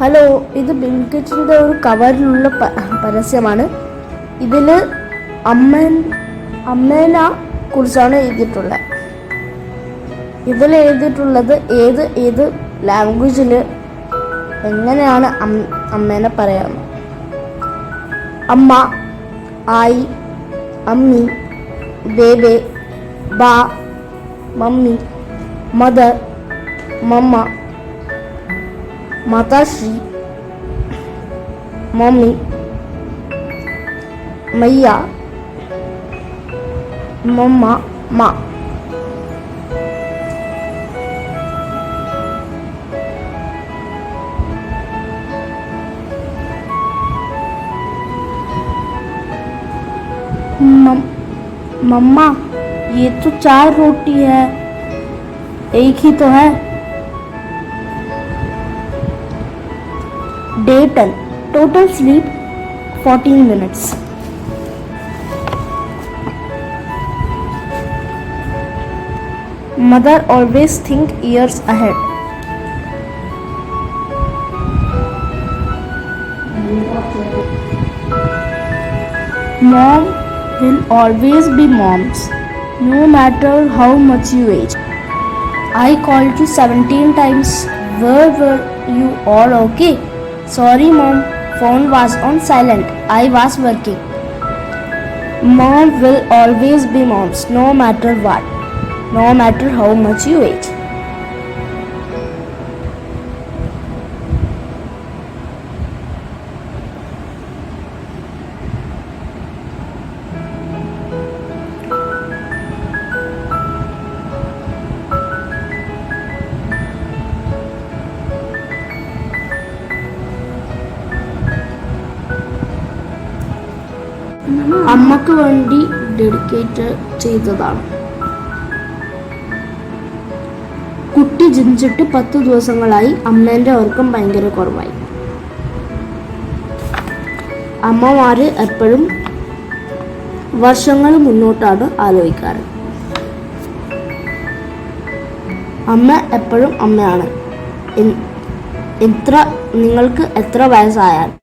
Hello ഇത് ബിൻകെറ്റിന്റെ ഒരു കവറിലുള്ള പരസ്യമാണ്. ഇതിൽ അമ്മൻ അമ്മേനെ കുറിച്ചാണ് എഴുതിയിട്ടുള്ളത്. ഇതിൽ എഴുതിയിട്ടുള്ളത് ഏത് ഏത് ലാംഗ്വേജിൽ എങ്ങനെയാണ് അമ്മേനെ പറയാം അമ്മ ആയി അമ്മി ബേബേ ബാ മമ്മി മദർ മമ്മ. माता श्री मम्मी, मैया, मम्मा, माँ। मम्मा, ये तो चार रोटी है। एक ही तो है। day 10 total sleep 14 minutes. Mother always think years ahead. Mom will always be moms no matter how much you age. I called you 17 times. Were were you all okay? Sorry, mom. Phone was on silent. I was working. Mom will always be moms, no matter what, no matter how much you age. അമ്മയ്ക്ക് വേണ്ടി dedicate ചെയ്തതാണ്. കുട്ടി ജനിച്ചിട്ട് പത്ത് ദിവസങ്ങളായി അമ്മേന്റെ ഉറക്കം ഭയങ്കര കുറവായി. അമ്മമാര് എപ്പോഴും വർഷങ്ങൾ മുന്നോട്ടാണ് ആലോചിക്കാറ്. അമ്മ എപ്പോഴും അമ്മയാണ്. എത്ര നിങ്ങൾക്ക് എത്ര വയസ്സായാൽ